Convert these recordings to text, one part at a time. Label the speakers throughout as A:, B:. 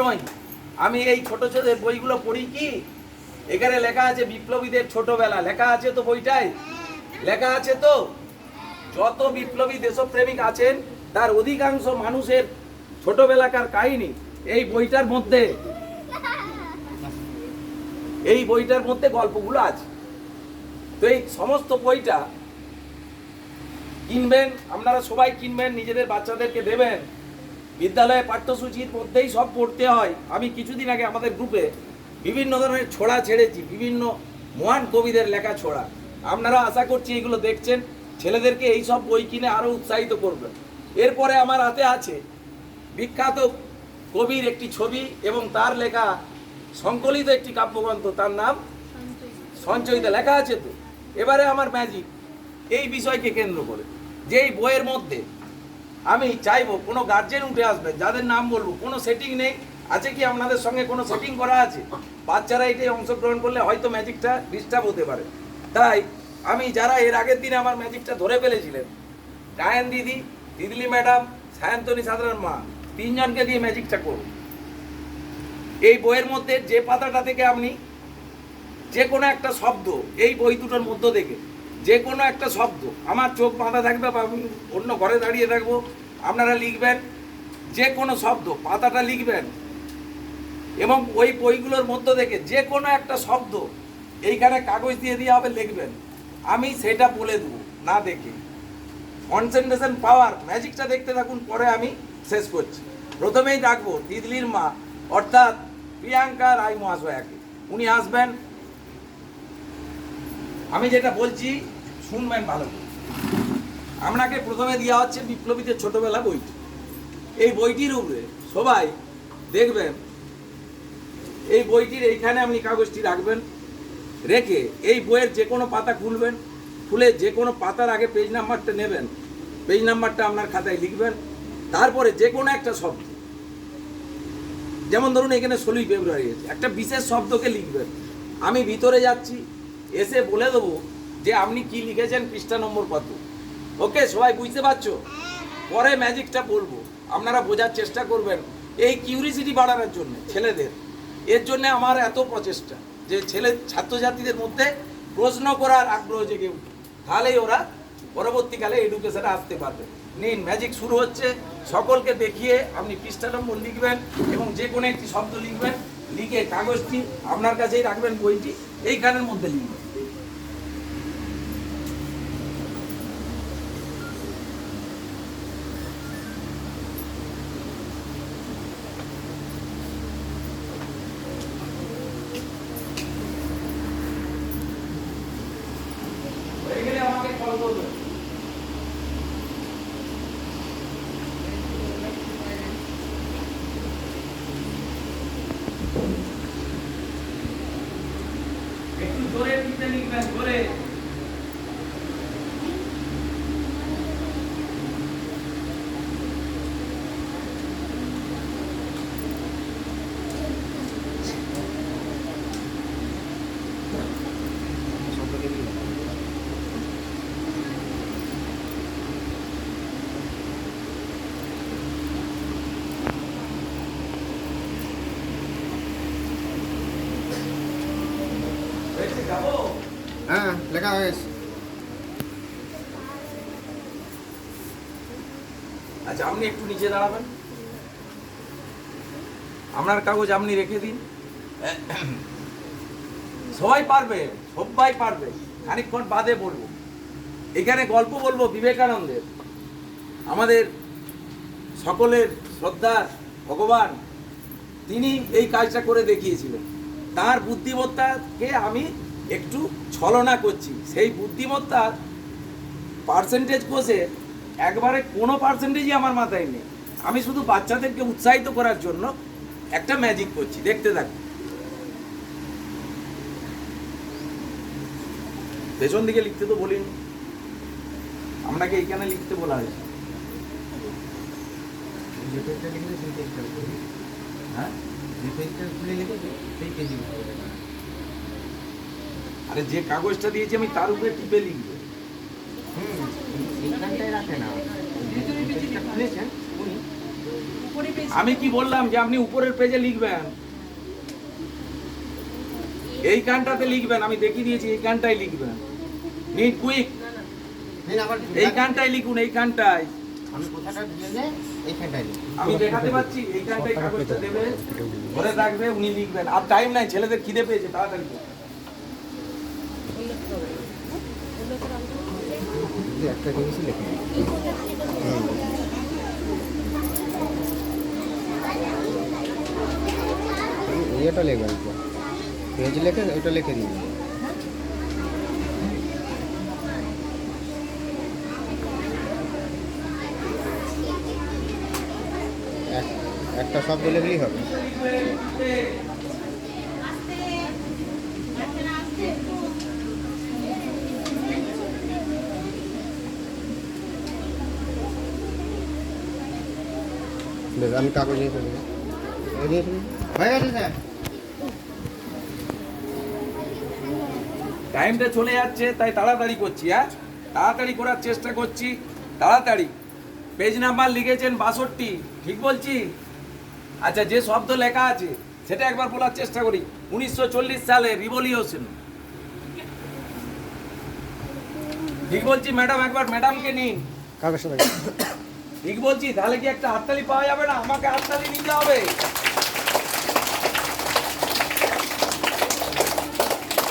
A: নই আমি এই ছোট ছোট বইগুলো পড়ি কি? এখানে লেখা আছে বিপ্লবীদের ছোটবেলা। লেখা আছে তো বইটাই লেখা আছে তো? যত বিপ্লবী দেশপ্রেমিক আছেন, তার অধিকাংশ মানুষের ছোটবেলাকার কাহিনী এই বইটার মধ্যে। এই বইটার মধ্যে গল্পগুলো আছে। তো এই সমস্ত বইটা কিনবেন, আপনারা সবাই কিনবেন, নিজেদের বাচ্চাদেরকে দেবেন। বিদ্যালয়ে পাঠ্যসূচির মধ্যেই সব পড়তে হয়। আমি কিছুদিন আগে আমাদের গ্রুপে বিভিন্ন ধরনের ছোড়া ছেড়েছি, বিভিন্ন মহান কবিদের লেখা ছোড়া। আপনারা আশা করছি এগুলো দেখছেন, ছেলেদেরকে এই সব বই কিনে আরও উৎসাহিত করবেন এরপরে আমার হাতে আছে বিখ্যাত কবির একটি ছবি এবং তার লেখা সংকলিত একটি কাব্যগ্রন্থ, তার নাম সঞ্চয়িতা। লেখা আছে তো? এবারে আমার ম্যাজিক এই বিষয়কে কেন্দ্র করে। যেই বইয়ের মধ্যে আমি চাইব কোনো গার্জেন উঠে আসবে, যাদের নাম বলব, কোনো সেটিং নেই। আছে কি আপনাদের সঙ্গে কোনো সেটিং করা আছে? বাচ্চারা এটাই অংশগ্রহণ করলে হয়তো ম্যাজিকটা ডিস্টার্ব হতে পারে। তাই আমি যারা এর আগের দিনে আমার ম্যাজিকটা ধরে ফেলেছিলেন গায়ন দিদি দিদিলি ম্যাডাম, সায়ন্তনী সাধারণ মা, তিনজনকে দিয়ে ম্যাজিকটা করব এই বইয়ের মধ্যে যে পাতাটা থেকে আপনি যে কোনো একটা শব্দ, এই বই দুটোর মধ্য থেকে যে কোনো একটা শব্দ, আমার চোখ বাঁধা থাকবে বা আমি অন্য ঘরে দাঁড়িয়ে থাকব আপনারা লিখবেন, যে কোনো শব্দ, পাতাটা লিখবেন, এবং ওই বইগুলোর মধ্য থেকে যে কোনো একটা শব্দ এইখানে কাগজ দিয়ে দিয়ে হবে লিখবেন। আমি সেটা বলে দেবো, না দেখে। কনসেন্ট্রেশন পাওয়ার ম্যাজিকটা দেখতে থাকুন, পরে আমি শেষ করছি। প্রথমেই ডাকবো তিতলির মা, অর্থাৎ প্রিয়াঙ্কা রায় মহাশয়াকে। উনি আসবেন। আমি যেটা বলছি, শুনবেন ভালো করে। আপনাকে প্রথমে দেওয়া হচ্ছে বিপ্লবীদের ছোটবেলা বইটি এই বইটির উপরে সবাই দেখবেন, এই বইটির এইখানে আপনি কাগজটি রাখবেন, রেখে এই বইয়ের যে কোনো পাতা খুলবেন, খুলে যে কোনো পাতার আগে পেজ নাম্বারটা নেবেন। পেজ নাম্বারটা আপনার খাতায় লিখবেন, তারপরে যে কোনো একটা শব্দ। যেমন ধরুন এখানে ষোলোই ফেব্রুয়ারি, একটা বিশেষ শব্দকে লিখবেন। আমি ভিতরে যাচ্ছি, এসে বলে দেবো যে আপনি কি লিখেছেন পৃষ্ঠা নম্বর কত ওকে, সবাই বুঝতে পারছ? পরে ম্যাজিকটা বলব। আপনারা বোঝার চেষ্টা করবেন এই কিউরিসিটি বাড়ানোর জন্য, ছেলেদের। এর জন্য আমার এত প্রচেষ্টা যে ছেলে, ছাত্রছাত্রীদের মধ্যে প্রশ্ন করার আগ্রহ জেগে উঠে। তাহলেই ওরা পরবর্তীকালে এডুকেশনে আসতে পারবে। নিন ম্যাজিক শুরু হচ্ছে। সকলকে দেখিয়ে আপনি পৃষ্ঠা নম্বর লিখবেন এবং যে কোনো একটি শব্দ লিখবেন। লিখে কাগজটি আপনার কাছেই রাখবেন, বইটি। এইখানের মধ্যে লিখবেন। দিতে লিখবেন জোরে হয়েছে, যাব
B: হ্যাঁ লেখা হয়েছে
A: আচ্ছা আপনি একটু নিচে দাঁড়াবেন। আপনার কাগজ আপনি রেখে দিন। সবাই পারবে সবাই পারবে। খানিকক্ষণ বাদে বলব। এখানে গল্প বলব বিবেকানন্দের। আমাদের সকলের শ্রদ্ধার ভগবান, তিনি এই কাজটা করে দেখিয়েছিলেন। তার বুদ্ধিমত্তাকে আমি একটু ছলনা করছি। সেই বুদ্ধিমত্তার পার্সেন্টেজ কোষে একবারে কোনো পার্সেন্টেজই আমার মাথায় নেই। আমি শুধু বাচ্চাদেরকে উৎসাহিত করার জন্য একটা ম্যাজিক করছি। দেখতে থাকুন পেছন দিকে লিখতে তো বলিনি। আপনাকে এইখানে লিখতে বলা হয়েছে। হ্যাঁ? আরে যে কাগজটা দিয়েছি আমি তার উপরে টিপে লিখব। আমি কি বললাম যে আপনি উপরের পেজে লিখবেন? এই গানটাতে লিখবেন, আমি দেখিয়ে দিয়েছি, এই গানটাই লিখবেন। নিট কুইক এই গানটাই লিখুন, এই গানটাই।
B: আমি
A: দেখাতে পাচ্ছি, এই গানটাই কাগজটা দেবে। ধরে রাখবে, উনি লিখবেন। আর টাইম নাই, ছেলেদের খিদে পেয়েছে, তাড়াতাড়ি করুন।
B: কিন্তু একটা জিনিসই লিখুন ইয়েটা লিখবেন তো পেজ লিখে ওইটা লিখে দিন এক- একটা শব্দ লিখলেই হবে বেশ আমি কাগজ নিয়ে চলে। হয়ে গেছে স্যার।
A: টাইমটা চলে যাচ্ছে তাই তাড়াতাড়ি করছি হ্যাঁ? তাড়াতাড়ি করার চেষ্টা করছি তাড়াতাড়ি। পেজ নাম্বার লিখেছেন বাষট্টি ঠিক বলছি? আচ্ছা যে শব্দ লেখা আছে সেটা একবার বলার চেষ্টা করি। উনিশশো চল্লিশ সালে রিভলিউশন ঠিক বলছি ম্যাডাম একবার ম্যাডামকে নিন।
B: কাগজটা
A: ঠিক বলছি, তাহলে কি একটা হাততালি পাওয়া যাবে না? আমাকে হাততালি নিতে হবে।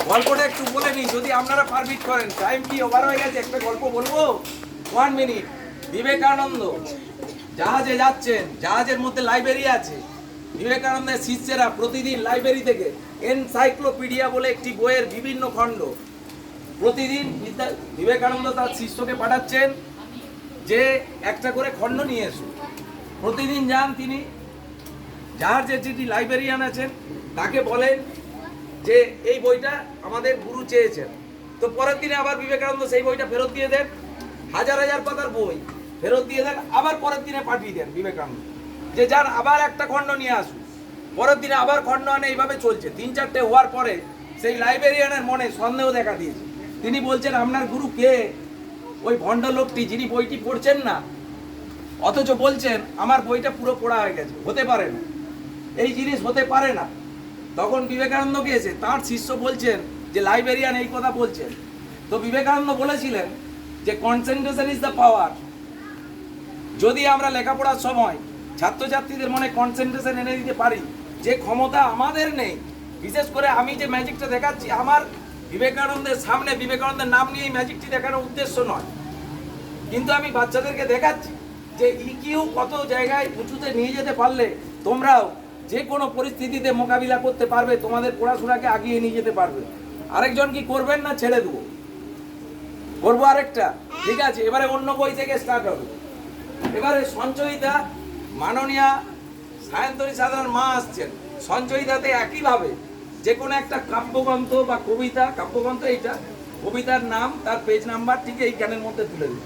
A: গল্পটা একটু বলে নিই, যদি আপনারা পারমিট করেন। টাইম কি ওভার হয়ে গেছে? একটা গল্প বলব? ওয়ান মিনিট বিবেকানন্দ, জাহাজে যাচ্ছেন। জাহাজের মধ্যে লাইব্রেরি আছে। বিবেকানন্দের শিষ্যেরা প্রতিদিন লাইব্রেরি থেকে এনসাইক্লোপিডিয়া বলে একটি বইয়ের বিভিন্ন খণ্ড প্রতিদিন বিবেকানন্দ তার শিষ্যকে পাঠাচ্ছেন। যে একটা করে খণ্ড নিয়ে এসো। প্রতিদিন যান তিনি। যার যে যিনি লাইব্রেরিয়ান আছেন, তাকে বলেন যে, এই বইটা আমাদের গুরু চেয়েছেন। তো পরের দিনে আবার বিবেকানন্দ সেই বইটা ফেরত দিয়ে দেন। হাজার হাজার পাতার বই ফেরত দিয়ে দেন। আবার পরের দিনে পাঠিয়ে দেন বিবেকানন্দ। যে যার আবার একটা খণ্ড নিয়ে আসুন। পরের দিনে আবার খণ্ড আনে, এইভাবে চলছে। তিন চারটে হওয়ার পরে সেই লাইব্রেরিয়ানের মনে সন্দেহ দেখা দিয়েছে। তিনি বলছেন, আপনার গুরু কে? ওই ভণ্ড লোকটি যিনি বইটি পড়ছেন না, অথচ বলছেন আমার বইটা পুরো পড়া হয়ে গেছে, হতে পারে না। এই জিনিস হতে পারে না। তখন বিবেকানন্দ গিয়েছে তার শিষ্য বলছেন যে লাইব্রেরিয়ান এই কথা বলছেন। তো বিবেকানন্দ বলেছিলেন যে কনসেন্ট্রেশন ইজ দ্য পাওয়ার যদি আমরা লেখাপড়ার সময় ছাত্রছাত্রীদের মনে কনসেন্ট্রেশন এনে দিতে পারি, যে ক্ষমতা আমাদের নেই, বিশেষ করে আমি যে ম্যাজিকটা দেখাচ্ছি, আমার বিবেকানন্দের সামনে, বিবেকানন্দের নাম নিয়ে ম্যাজিকটি দেখানোর উদ্দেশ্য নয়। কিন্তু আমি বাচ্চাদেরকে দেখাচ্ছি যে ইকিউ কত জায়গায় উঁচুতে নিয়ে যেতে পারলে তোমরাও যে কোনো পরিস্থিতিতে মোকাবিলা করতে পারবে, তোমাদের পড়াশোনাকে আগিয়ে নিয়ে যেতে পারবে। আরেকজন কি করবেন না ছেড়ে দেবো? করব আরেকটা। ঠিক আছে, এবারে অন্য বই থেকে স্টার্ট হবে। এবারে সঞ্চয়িতা, মাননীয়া সায়ন্তরী সাধারণ মা আসছেন। সঞ্চয়িতাতে একইভাবে যে কোনো একটা কাব্যগ্রন্থ বা কবিতা, কাব্যগ্রন্থ এইটা, কবিতার নাম, তার পেজ নাম্বার ঠিক এই গানের মধ্যে তুলে দিন।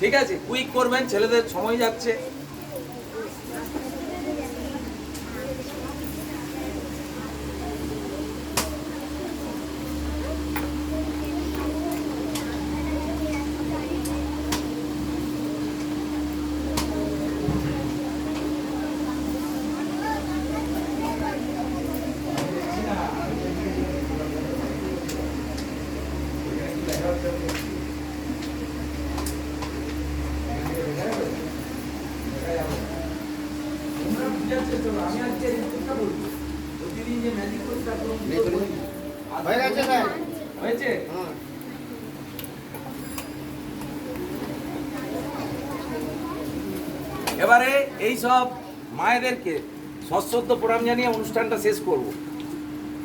A: ঠিক আছে? কুইক করবেন, ছেলেদের সময় যাচ্ছে তোমরা বুঝার চেষ্টা করো। আমি আজকে এই কথা বলব প্রতিদিন যে ম্যাজিক করছি তার কোনো
B: নিয়ে চলে যাই। হয়ে গেছে স্যার
A: হয়েছে?
B: হ্যাঁ
A: এবারে এই সব মায়েদেরকে সশ্রদ্ধ প্রণাম জানিয়ে অনুষ্ঠানটা শেষ করব।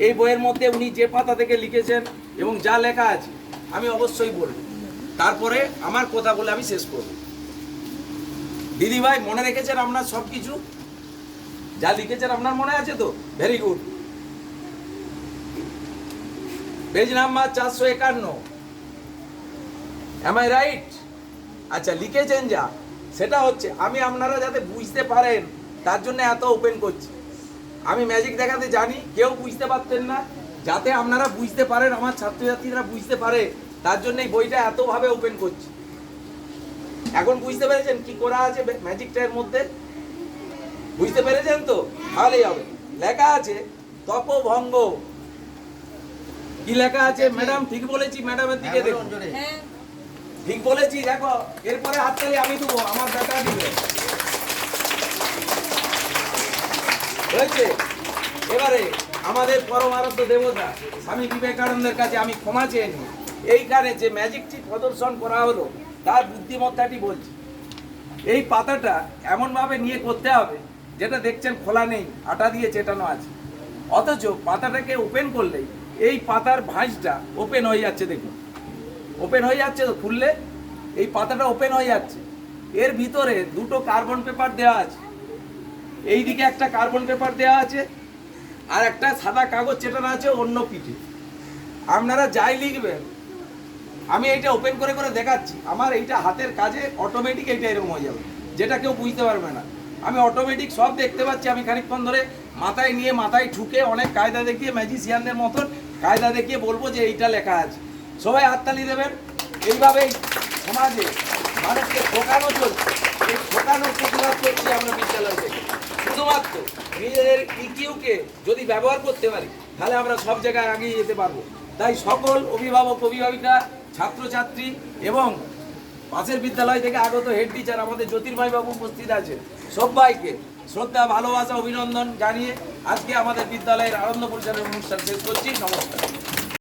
A: এই বইয়ের মধ্যে উনি যে পাতা থেকে লিখেছেন এবং যা লেখা আছে আমি অবশ্যই বলব। তারপরে আমার কথা বলে আমি শেষ করব। দিদি ভাই মনে রেখেছেন আপনার সব কিছু যা লিখেছেন আপনার মনে আছে তো? ভেরি গুড পেজ নাম্বার চারশো একান্ন। এম আই রাইট আচ্ছা লিখেছেন যা সেটা হচ্ছে, আমি আপনারা যাতে বুঝতে পারেন, তার জন্য এত ওপেন করছি। আমি ম্যাজিক দেখাতে জানি, কেউ বুঝতে পারতেন না। যাতে আপনারা বুঝতে পারেন, আমার ছাত্রছাত্রীরা বুঝতে পারে, তার জন্য এই বইটা এতভাবে ওপেন করছি। এখন বুঝতে পেরেছেন কি করা আছে ম্যাজিকটার মধ্যে? বুঝতে পেরেছেন তো? তাহলেই হবে। লেখা আছে, তপভঙ্গ। কি লেখা আছে? ম্যাডাম ঠিক বলেছি ম্যাডামের দিকে দেখুন।
C: হ্যাঁ।
A: ঠিক বলেছি দেখো এরপরে হাততালি আমি দেবো আমার বেটা দিবে। হয়েছে? এবারে আমাদের পরমারাধ্য দেবতা স্বামী বিবেকানন্দের কাছে আমি ক্ষমা চেয়ে নিই। এইখানে যে ম্যাজিকটি প্রদর্শন করা হলো তার বুদ্ধিমত্তাটি বলছি। এই পাতাটা এমনভাবে নিয়ে করতে হবে যেটা দেখছেন খোলা নেই আটা দিয়ে চেটানো আছে। অথচ পাতাটাকে ওপেন করলেই এই পাতার ভাঁজটা ওপেন হয়ে যাচ্ছে, দেখুন। ওপেন হয়ে যাচ্ছে তো খুললে, এই পাতাটা ওপেন হয়ে যাচ্ছে। এর ভিতরে দুটো কার্বন পেপার দেওয়া আছে। এই দিকে একটা কার্বন পেপার দেওয়া আছে, আর একটা সাদা কাগজ চেটানো আছে অন্য পিঠে। আপনারা যাই লিখবেন, আমি এইটা ওপেন করে করে দেখাচ্ছি। আমার এইটা হাতের কাজে অটোমেটিক এইটা এরকম হয়ে যাবে, যেটা কেউ বুঝতে পারবে না। আমি অটোমেটিক সব দেখতে পাচ্ছি, আমি খানিকক্ষণ ধরে মাথায় নিয়ে মাথায় ঠুকে অনেক কায়দা দেখিয়ে ম্যাজিশিয়ানদের মতন কায়দা দেখিয়ে বলব যে এইটা লেখা আছে। সবাই হাততালি দেবেন? এইভাবেই সমাজে মানুষকে ঠোকানো চলছে। এই ঠোকানোর প্রতিবাদ করছি আমরা বিদ্যালয় থেকে। শুধুমাত্র নিজেদের ইকিউকে যদি ব্যবহার করতে পারি, তাহলে আমরা সব জায়গায় এগিয়ে যেতে পারব। তাই সকল অভিভাবক, অভিভাবিকা, ছাত্রছাত্রী এবং পাশের বিদ্যালয় থেকে আগত হেড টিচার আমাদের জ্যোতির্ময় বাবু উপস্থিত আছেন। সবাইকে শ্রদ্ধা ভালোবাসা অভিনন্দন জানিয়ে আজকে আমাদের বিদ্যালয়ের আনন্দ পরিচালনের অনুষ্ঠান শেষ করছি। নমস্কার।